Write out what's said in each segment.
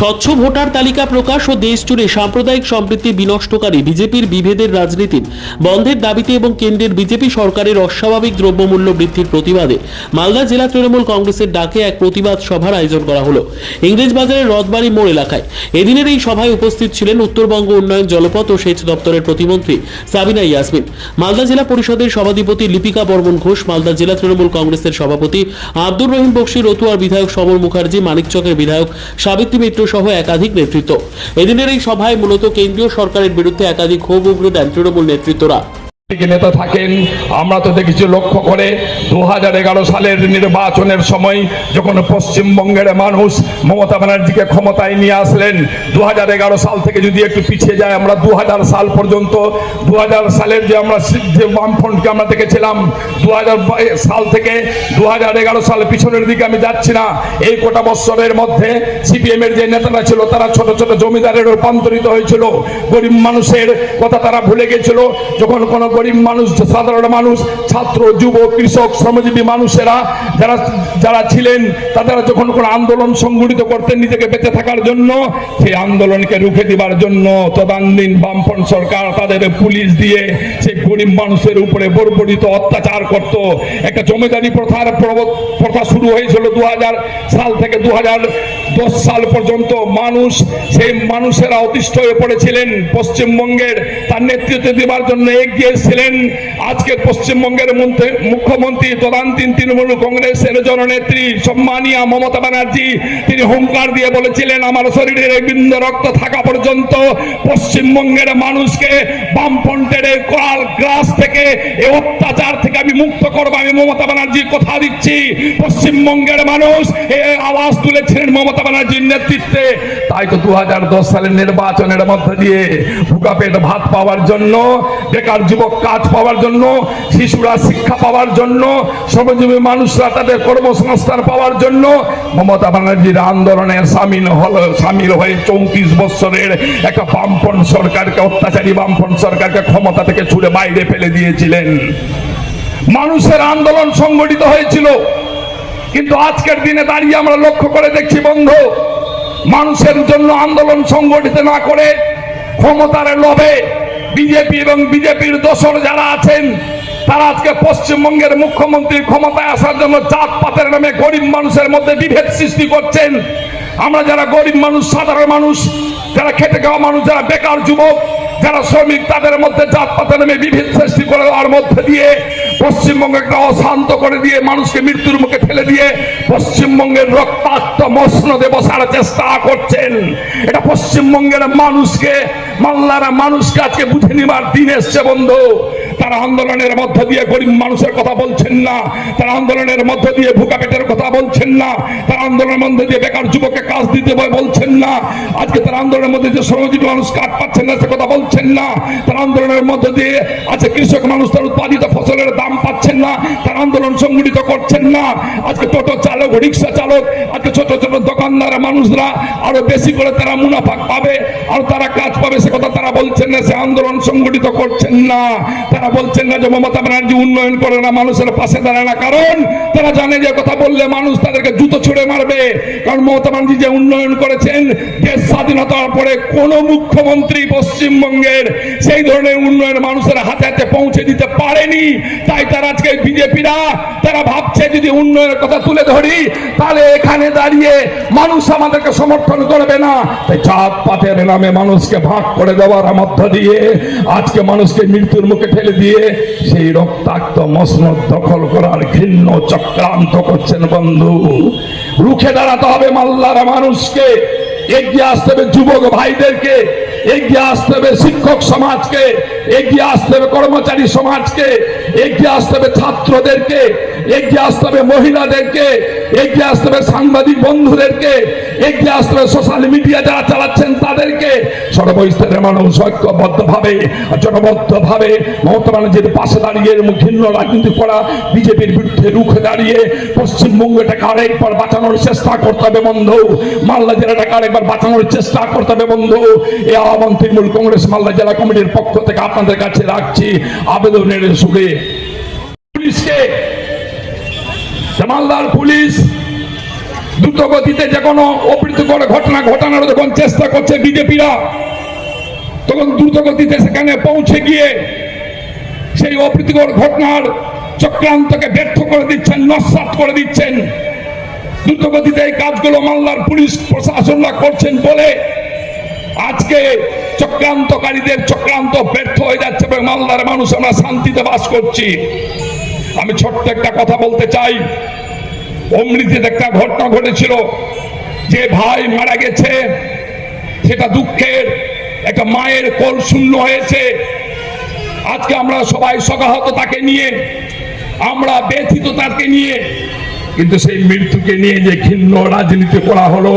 স্বচ্ছ ভোটার তালিকা প্রকাশ ও দেশ জুড়ে সাম্প্রদায়িক সম্প্রীতি বিনষ্টকারী বিজেপির বিভেদের রাজনীতির বন্ধের দাবিতে এবং কেন্দ্রের বিজেপি সরকারের অস্বাভাবিক দ্রব্যমূল্য বৃদ্ধির প্রতিবাদে মালদা জেলা তৃণমূল কংগ্রেসের ডাকে এক প্রতিবাদ সভার আয়োজন করা হলো ইংরেজবাজারের রথবাড়ি মোড় এলাকায়। এদিনের এই সভায় উপস্থিত ছিলেন উত্তরবঙ্গ উন্নয়ন জলপথ ও সেচ দপ্তরের প্রতিমন্ত্রী সাবিনা ইয়াসমিন। মালদা জেলা পরিষদের সভাধিপতি লিপিকা বর্মন ঘোষ, মালদা জেলা তৃণমূল কংগ্রেসের সভাপতি আব্দুর রহিম বক্সি, রতুয়ার বিধায়ক সমর মুখার্জি, মানিকচকের বিধায়ক সাবিত্রী মিত্র সহ একাধিক নেতৃত্ব। এদিনের এই সভায় মূলত কেন্দ্রীয় সরকারের বিরুদ্ধে একাধিক ক্ষোভ উগ্র দেন তৃণমূল নেতৃত্বরা। নেতা থাকেন, আমরা তো দেখেছি লক্ষ্য করে দু হাজার এগারো সালের নির্বাচনের সময় যখন পশ্চিমবঙ্গের মানুষ মমতা ব্যানার্জিকে ক্ষমতায় নিয়ে আসলেন দু হাজার এগারো সাল থেকে যদি একটু পিছিয়ে যায় আমরা দু সাল পর্যন্ত দু সালের যে আমরা যে বামফ্রন্টকে আমরা দেখেছিলাম দু সাল থেকে দু সাল পিছনের দিকে আমি যাচ্ছি না। এই কোটা বৎসরের মধ্যে সিপিএম এর যে নেতারা ছিল, তারা ছোট ছোট জমিদারে রূপান্তরিত হয়েছিল। গরিব মানুষের কথা তারা ভুলে গেছিল। যখন কোনো গরিব মানুষ, সাধারণ মানুষ, ছাত্র যুব কৃষক, শ্রমজীবী মানুষেরা যারা যারা ছিলেন তারা যখন কোনো আন্দোলন সংগঠিত করতেন নিজেকে বেঁচে থাকার জন্য, সেই আন্দোলনকে রুখে দিবার জন্য তদানীন বামফ্রন্ট সরকার তাদের পুলিশ দিয়ে সেই গরিব মানুষের উপরে বর্বরিত অত্যাচার করত। একটা জমিদারি প্রথার প্রথা শুরু হয়েছিল দু হাজার সাল থেকে দু হাজার দশ সাল পর্যন্ত মানুষ, সেই মানুষেরা অতিষ্ঠ হয়ে পড়েছিলেন পশ্চিমবঙ্গের। তার নেতৃত্ব দেবার জন্য এগিয়েছিলেন। আজকে পশ্চিমবঙ্গের মন্ত্রী- মুখ্যমন্ত্রী তদান্তীন তৃণমূল কংগ্রেসের জননেত্রী সম্মানিয়া মমতা ব্যানার্জি, তিনি হুঙ্কার দিয়ে বলেছিলেন, আমার শরীরের বিন্দু রক্ত থাকা পর্যন্ত পশ্চিমবঙ্গের মানুষকে বামফ্রন্টের করাল গ্রাস থেকে, এ অত্যাচার থেকে আমি মুক্ত করব। আমি মমতা ব্যানার্জি কথা দিচ্ছি। পশ্চিমবঙ্গের মানুষ এই আওয়াজ তুলেছিলেন মমতা ব্যানার্জির নেতৃত্বে, তাই তো দু সালের নির্বাচনের মধ্যে দিয়ে ভুকা পেট ভাত পাওয়ার জন্য, বেকার যুবক কাজ পাওয়ার জন্য, শিশুরা শিক্ষা পাওয়ার জন্য, শ্রমজীবী মানুষরা তাদের কর্মসংস্থান পাওয়ার জন্য, মমতা ব্যানার্জির আন্দোলনে সামিল হল, সামিল হয়ে চৌত্রিশ বছরের একটা বামফ্রন্ট সরকারকে, অত্যাচারী বামফ্রন্ট সরকারকে ক্ষমতা থেকে ছুড়ে বাইরে ফেলে দিয়েছিলেন। মানুষের আন্দোলন সংগঠিত হয়েছিল। কিন্তু আজকের দিনে দাঁড়িয়ে আমরা লক্ষ্য করে দেখছি, বন্ধু, মানুষের জন্য আন্দোলন সংগঠিত না করে ক্ষমতার লোভে বিজেপি এবং বিজেপির দোসর যারা আছেন, তারা আজকে পশ্চিমবঙ্গের মুখ্যমন্ত্রীর ক্ষমতায় আসার জন্য জাত পাতের নামে গরিব মানুষের মধ্যে বিভেদ সৃষ্টি করছেন। আমরা যারা গরিব মানুষ, সাধারণ মানুষ, যারা খেটে খাওয়া মানুষ, যারা বেকার যুবক, যারা শ্রমিক, তাদের মধ্যে জাত পাতের নামে বিভেদ সৃষ্টি করে দেওয়ার মধ্যে দিয়ে পশ্চিমবঙ্গকে অশান্ত করে দিয়ে মানুষকে মৃত্যুর মুখে ফেলে দিয়ে পশ্চিমবঙ্গের রক্তাক্ত মসনদে বসার চেষ্টা করছেন। এটা পশ্চিমবঙ্গের মানুষকে মাল্লারা মানুষকে আজকে বুঝে নিবার দিন এসছে, বন্ধু। তারা আন্দোলনের মধ্য দিয়ে গরিব মানুষের কথা বলছেন না, তারা আন্দোলনের মধ্য দিয়ে ভুকা পেটের কথা বলছেন না, তারা আন্দোলনের মধ্যে দিয়ে বেকার যুবককে কাজ দিতে বলে বলছেন না, আজকে তারা আন্দোলনের মধ্যে যে শ্রমজীবী মানুষ কাজ পাচ্ছেন না, সে কথা বলছেন না, তারা আন্দোলনের মধ্য দিয়ে আজকে কৃষক মানুষ তার উৎপাদিত ফসলের দাম পাচ্ছেন না, তারা আন্দোলন সংগঠিত করছেন না, আজকে টোটো চালক, রিক্সা চালক, আজকে ছোট ছোট দোকানদার মানুষরা আরও বেশি করে তারা মুনাফা পাবে, আর তারা কাজ পাবে, সে কথা তারা বলছেন না, সে আন্দোলন সংগঠিত করছেন না, তারা বলছেন না যে মমতা ব্যানার্জি উন্নয়ন করে না, মানুষের পাশে দাঁড়ায় না। কারণ তারা জানে যে কথা বললে মানুষ তাদেরকে জুতো ছুড়ে মারবে। কারণ মমতা ব্যানার্জি যে উন্নয়ন করেছেন, দেশ স্বাধীনতার পরে কোন মুখ্যমন্ত্রী পশ্চিমবঙ্গের সেই ধরনের উন্নয়ন মানুষের হাতে হাতে পৌঁছে দিতে পারেনি। তাই তারা আজকে বিজেপিরা, তারা ভাবছে যদি উন্নয়নের কথা তুলে ধরি, তাহলে এখানে দাঁড়িয়ে মানুষ আমাদেরকে সমর্থন করবে না। তাই জাত পাতের নামে মানুষকে ভাগ করে দেওয়ার মধ্য দিয়ে আজকে মানুষকে মৃত্যুর মুখে ঠেলে দিয়ে সেই রক্তাক্ত মসনদ দখল করার ঘৃণ্য চক্রান্ত করছেন বন্ধু। রুখে দাঁড়াতে হবে মাল্লার মানুষকে, এগিয়ে আসতে হবে যুবক ভাইদেরকে, এগিয়ে আসতে হবে শিক্ষক সমাজকে, এগিয়ে আসতে হবে কর্মচারী সমাজকে, এগিয়ে আসতে হবে ছাত্রদেরকে, এগিয়ে আসতে হবে মহিলাদেরকে, এগিয়ে আসতে হবে সাংবাদিক বন্ধুদেরকে, এগিয়ে আসতে হবে সোশ্যাল মিডিয়া যারা চালাচ্ছেন তাদেরকে সর্বস্তরের মানুষ ঐক্যবদ্ধ ভাবে জনবদ্ধ ভাবে মমতা ব্যানার্জির পাশে দাঁড়িয়ে ঘৃণ্য রাজনীতি করা, বিজেপির বিরুদ্ধে রুখে দাঁড়িয়ে পশ্চিমবঙ্গটাকে আরেকবার বাঁচানোর চেষ্টা করতে হবে বন্ধু। মালদা জেলাটাকে আরেকবার বাঁচানোর চেষ্টা করতে হবে বন্ধু। এ আহ্বান তৃণমূল কংগ্রেস মালদা জেলা কমিটির পক্ষ থেকে আপনাদের কাছে রাখছি। আবেদনের সুরে পুলিশকে মালদার পুলিশ দ্রুত গতিতে যে কোনো অপ্রীতিকর ঘটনা ঘটানোর যখন চেষ্টা করছে বিজেপিরা। তখন দ্রুত গতিতে সেখানে পৌঁছে গিয়ে সেই অপ্রীতিকর ঘটনার চক্রান্তকে ব্যর্থ করে দিচ্ছেন, নস্বাত করে দিচ্ছেন। দ্রুতগতিতে এই কাজগুলো মাল্লার পুলিশ প্রশাসনরা করছেন বলে আজকে চক্রান্তকারীদের চক্রান্ত ব্যর্থ হয়ে যাচ্ছে এবং মালদার মানুষ আমরা শান্তিতে বাস করছি। আমি ছোট্ট একটা কথা বলতে চাই। অমৃতিতে একটা ঘটনা ঘটেছিল। যে ভাই মারা গেছে, সেটা দুঃখের। একটা মায়ের কোল শূন্য হয়েছে। আজকে আমরা সবাই সকাহত তাকে নিয়ে, আমরা ব্যথিত তাকে নিয়ে, কিন্তু সেই মৃত্যুকে নিয়ে যে ঘিন্ন রাজনীতি করা হলো,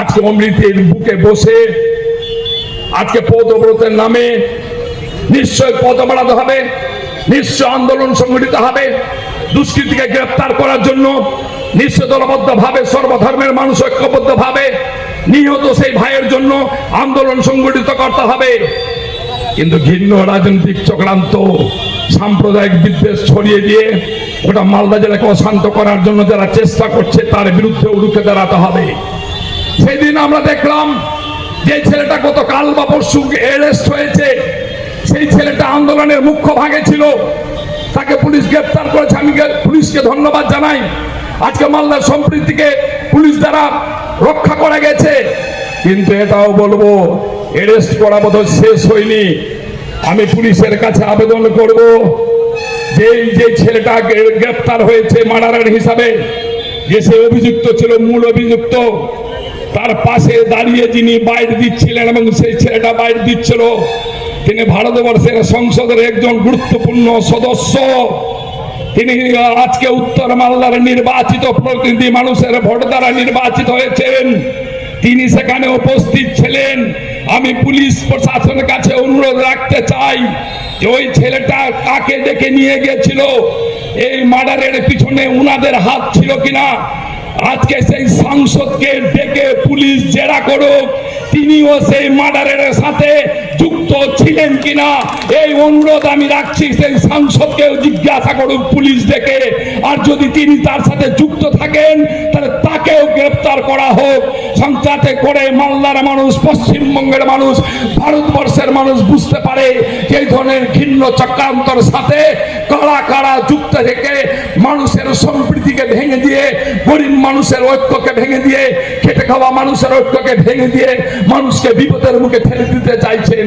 আজকে অমৃতের বুকে বসে, আজকে পদব্রতের নামে নিশ্চয় পদ বাড়াতে হবে, নিশ্চয় আন্দোলন সংগঠিত হবে, দুষ্কৃতিকে গ্রেপ্তার করার জন্য নিশ্চয় দলবদ্ধ ভাবে সর্বধর্মের মানুষ ঐক্যবদ্ধ ভাবে নিহত সেই ভাইয়ের জন্য আন্দোলন সংগঠিত করতে হবে কিন্তু ঘিন্ন রাজনৈতিক চক্রান্ত, সাম্প্রদায়িক বিদ্বেষ ছড়িয়ে দিয়ে ওটা মালদা জেলাকে অশান্ত করার জন্য যারা চেষ্টা করছে, তার বিরুদ্ধে রুখে দাঁড়াতে হবে। সেদিন আমরা দেখলাম যে ছেলেটা গত কাল বা পরশু অ্যারেস্ট হয়েছে। সেই ছেলেটা আন্দোলনের মুখ্য ভাগে ছিল। তাকে পুলিশ গ্রেপ্তার করেছে। আমি পুলিশকে ধন্যবাদ জানাই। আজকে মালদার সম্প্রীতিকে পুলিশ দ্বারা রক্ষা করা গেছে। কিন্তু এটাও বলব এরেস্ট করা বোধহয় শেষ হয়নি। আমি পুলিশের কাছে আবেদন করব যে যে ছেলেটা গ্রে- গ্রেপ্তার হয়েছে মার্ডারের হিসাবে, যে সে অভিযুক্ত ছিল, মূল অভিযুক্ত, তার পাশে দাঁড়িয়ে যিনি বাইর দিচ্ছিলেন এবং সেই ছেলেটা বাইর দিচ্ছিল, তিনি ভারতবর্ষের সংসদের একজন গুরুত্বপূর্ণ সদস্য। তিনি আজকে উত্তর মালদার নির্বাচিত প্রতিনিধি মানুষের ভোট দ্বারা নির্বাচিত হয়েছেন। তিনি সেখানে উপস্থিত ছিলেন। আমি পুলিশ প্রশাসনের কাছে অনুরোধ রাখতে চাই যে ওই ছেলেটা কাকে ডেকে নিয়ে গেছিল এই মার্ডারের পিছনে উনাদের হাত ছিল কিনা? আজকে সেই সাংসদকে ডেকে পুলিশ জেরা করুক। তিনিও সেই মার্ডারের সাথে ছিলেন কিনা? এই অনুরোধ আমি রাখছি, সেই সাংসদকেও জিজ্ঞাসা করুক পুলিশ ডেকে। আর যদি তিনি তার সাথে যুক্ত থাকেন, তাহলে তাকেও গ্রেপ্তার করা হোক। সংসাতে করে মালদার মানুষ, পশ্চিমবঙ্গের মানুষ, ভারতবর্ষের মানুষ বুঝতে পারে যে ধরনের ঘিন্ন চক্রান্তর সাথে কারা কারা যুক্ত থেকে মানুষের সম্প্রীতিকে ভেঙে দিয়ে, গরিব মানুষের ঐক্যকে ভেঙে দিয়ে, খেটে খাওয়া মানুষের ঐক্যকে ভেঙে দিয়ে মানুষকে বিপদের মুখে ঠেলে দিতে চাইছেন।